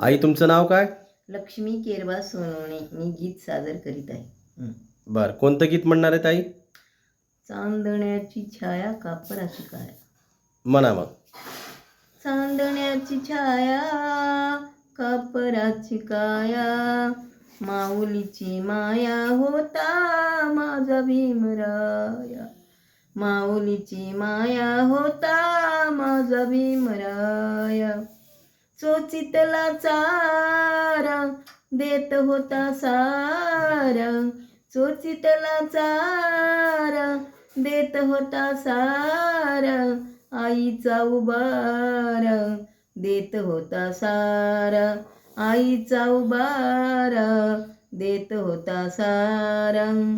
आई तुमचं नाव काय? लक्ष्मी केरबा सोनवणे. मी गीत सादर करीत आहे. बर. कोणतं गीत म्हणणार आहे ताई चांदण्याची छाया कापराची काया. म्हणा मग. चांदण्याची छाया कापराची काया. माऊलीची माया होता माझा भीमराया. माऊलीची माया होता माझा भीमराया. चोचितला चारा देत होता सारा. चोचितला चारा देत होता सारा. आईचा उबारा देत होता सारा. आईचा उबारा देत होता सारा.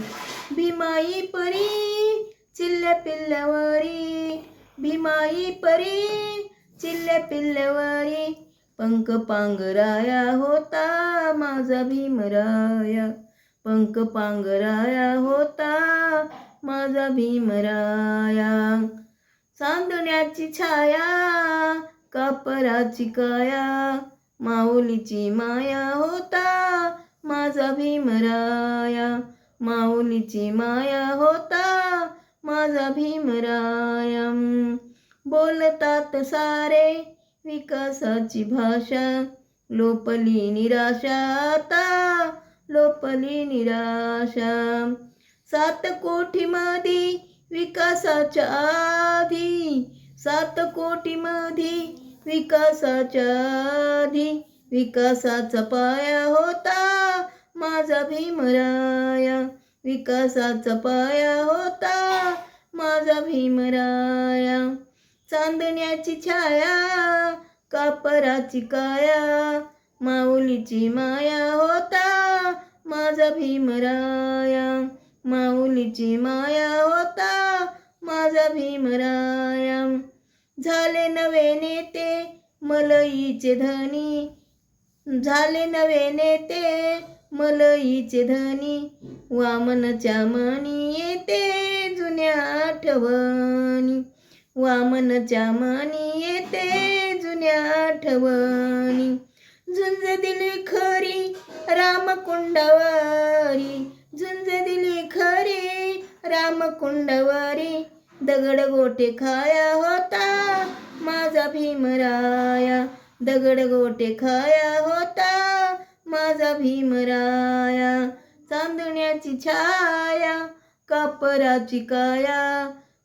भीमाई परी चिल्ल्या पिल्ल्यावरी. भीमाई परी चिल्ल्या पिल्ल्यावरी. पंख पांगराया होता माझा भीमराया. पंख पांगराया होता माझा भीमराया. चांदण्याची छाया कापराची काया. माऊलीची माया होता माझा भीमराया. माऊलीची माया होता माझा भीमराया. बोलतात सारे विकासाची भाषा लोपली निराशा आता लोपली निराशा. सात कोटीमध्ये विकासाच्या आधी सात कोटीमध्ये विकासाच्या आधी विकासाचा पाया होता माझा भीमराया. विकासाचा पाया होता माझा भीमराया. चांदण्याची छाया कापराची काया माऊलीची माया होता माझा भीमराया माऊलीची माया होता माझा भीमराया झाले नवे नेते मलईचे धनी. झाले नवे नेते मलईचे धनी. वामनच्या मनी येते जुन्या आठवणी. वामनच्या मनी येते जुन्या आठवणी. झुंज दिली खरी रामकुंडवारी. झुंज दिली खरी रामकुंडवारी. दगड गोटे खाया होता माझा भीमराया दगड गोटे खाया होता माझा भीमराया चांदण्याची छाया कापराची काया.